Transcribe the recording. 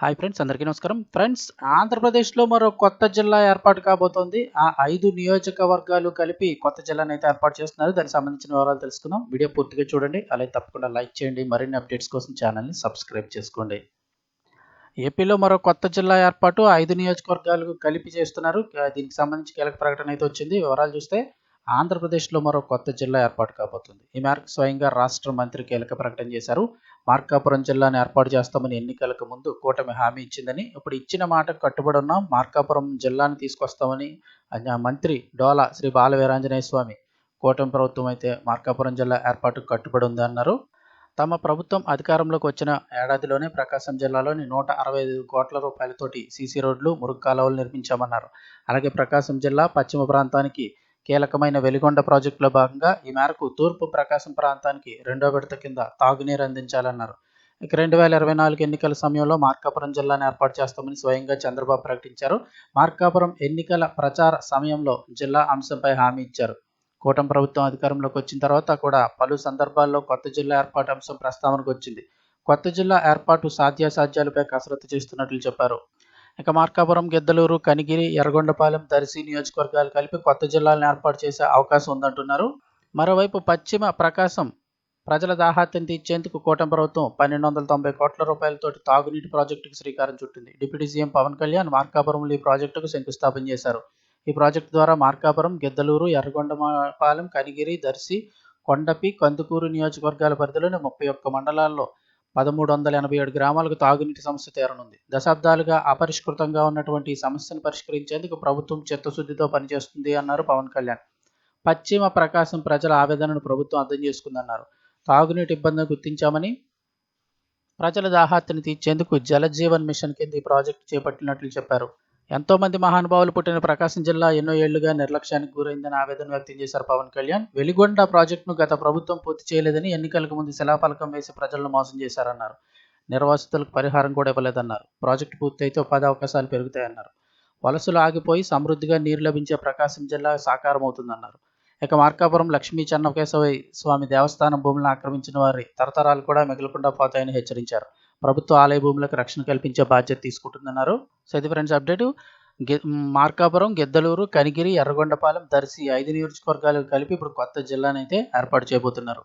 Hi friends అందరికీ నమస్కారం. Friends ఆంధ్రప్రదేశ్లో మరో కొత్త జిల్లా ఏర్పాటు కాబోతోంది. ఆ ఐదు నియోజకవర్గాలు కలిపి కొత్త జిల్లాను అయితే ఏర్పాటు చేస్తున్నారు. దానికి సంబంధించిన వివరాలు తెలుసుకుందాం. వీడియో పూర్తిగా చూడండి. అలాగే తప్పకుండా లైక్ చేయండి. మరిన్ని అప్డేట్స్ కోసం ఛానల్ని సబ్స్క్రైబ్ చేసుకోండి. ఏపీలో మరో కొత్త జిల్లా ఏర్పాటు ఐదు నియోజకవర్గాలు కలిపి చేస్తున్నారు. దీనికి సంబంధించి కీలక ప్రకటన అయితే వచ్చింది. వివరాలు చూస్తే ఆంధ్రప్రదేశ్లో మరో కొత్త జిల్లా ఏర్పాటు కాబోతుంది. ఈ మేరకు స్వయంగా రాష్ట్ర మంత్రి కీలక ప్రకటన చేశారు. మార్కాపురం జిల్లాను ఏర్పాటు చేస్తామని ఎన్నికలకు ముందు కూటమి హామీ ఇచ్చిందని ఇప్పుడు ఇచ్చిన మాట కట్టుబడి ఉన్నాం మార్కాపురం జిల్లాను తీసుకొస్తామని మంత్రి డోలా శ్రీ బాల వీరాంజనేయ స్వామి కూటమి ప్రభుత్వం అయితే మార్కాపురం జిల్లా ఏర్పాటుకు కట్టుబడి ఉంది అన్నారు. తమ ప్రభుత్వం అధికారంలోకి వచ్చిన ఏడాదిలోనే ప్రకాశం జిల్లాలోని నూట అరవై ఐదు కోట్ల రూపాయలతోటి సీసీ రోడ్లు మురుగు కాలువలు నిర్మించామన్నారు. అలాగే ప్రకాశం జిల్లా పశ్చిమ ప్రాంతానికి కీలకమైన వెలిగొండ ప్రాజెక్టులో భాగంగా ఈ మేరకు తూర్పు ప్రకాశం ప్రాంతానికి రెండో విడత కింద తాగునీరు అందించాలన్నారు. ఇక రెండు వేల ఇరవై నాలుగు ఎన్నికల సమయంలో మార్కాపురం జిల్లాను ఏర్పాటు చేస్తామని స్వయంగా చంద్రబాబు ప్రకటించారు. మార్కాపురం ఎన్నికల ప్రచార సమయంలో జిల్లా అంశంపై హామీ ఇచ్చారు. కూటమి ప్రభుత్వం అధికారంలోకి వచ్చిన తర్వాత కూడా పలు సందర్భాల్లో కొత్త జిల్లా ఏర్పాటు అంశం ప్రస్తావనకు వచ్చింది. కొత్త జిల్లా ఏర్పాటు సాధ్యాసాధ్యాలపై కసరత్తు చేస్తున్నట్లు చెప్పారు. ఇక మార్కాపురం గిద్దలూరు కనిగిరి ఎర్రగొండపాలెం దర్శి నియోజకవర్గాలు కలిపి కొత్త జిల్లాలను ఏర్పాటు చేసే అవకాశం ఉందంటున్నారు. మరోవైపు పశ్చిమ ప్రకాశం ప్రజల దాహాత్యం తీర్చేందుకు కూటమి ప్రభుత్వం పన్నెండు వందల తొంభై కోట్ల రూపాయలతోటి తాగునీటి ప్రాజెక్టుకు శ్రీకారం చుట్టింది. డిప్యూటీ సీఎం పవన్ కళ్యాణ్ మార్కాపురంలో ఈ ప్రాజెక్టుకు శంకుస్థాపన చేశారు. ఈ ప్రాజెక్టు ద్వారా మార్కాపురం గిద్దలూరు ఎర్రగొండపాలెం కనిగిరి దర్శి కొండపి కందుకూరు నియోజకవర్గాల పరిధిలోని ముప్పై ఒక్క మండలాల్లో పదమూడు వందల ఎనభై ఏడు గ్రామాలకు తాగునీటి సమస్య తీరనుంది. దశాబ్దాలుగా అపరిష్కృతంగా ఉన్నటువంటి ఈ సమస్యను పరిష్కరించేందుకు ప్రభుత్వం చిత్తశుద్ధితో పనిచేస్తుంది అన్నారు పవన్ కళ్యాణ్. పశ్చిమ ప్రకాశం ప్రజల ఆవేదనను ప్రభుత్వం అర్థం చేసుకుందన్నారు. తాగునీటి ఇబ్బందిని గుర్తించామని ప్రజల దాహార్తిని తీర్చేందుకు జలజీవన్ మిషన్ కింద ఈ ప్రాజెక్టు చేపట్టినట్లు చెప్పారు. ఎంతోమంది మహానుభావులు పుట్టిన ప్రకాశం జిల్లా ఎన్నో ఏళ్ళుగా నిర్లక్ష్యానికి గురైందని ఆవేదన వ్యక్తం చేశారు పవన్ కళ్యాణ్. వెలిగొండ ప్రాజెక్టును గత ప్రభుత్వం పూర్తి చేయలేదని ఎన్నికలకు ముందు శిలాఫలకం వేసి ప్రజలను మోసం చేశారన్నారు. నిర్వాసితులకు పరిహారం కూడా ఇవ్వలేదన్నారు. ప్రాజెక్టు పూర్తయితే ఉపాధి అవకాశాలు పెరుగుతాయన్నారు. వలసలు ఆగిపోయి సమృద్ధిగా నీరు లభించే ప్రకాశం జిల్లా సాకారం అవుతుందన్నారు ఇక మార్కాపురం లక్ష్మీ చెన్నకేశవ స్వామి దేవస్థానం భూములను ఆక్రమించిన వారి తరతరాలు కూడా మిగలకుండా పోతాయని హెచ్చరించారు. ప్రభుత్వ ఆలయ భూములకు రక్షణ కల్పించే బాధ్యత తీసుకుంటుందన్నారు. సో ఇది ఫ్రెండ్స్ అప్డేట్. మార్కాపురం గిద్దలూరు కనిగిరి ఎర్రగొండపాలెం దర్శి ఐదు నియోజకవర్గాలు కలిపి ఇప్పుడు కొత్త జిల్లానైతే ఏర్పాటు చేయబోతున్నారు.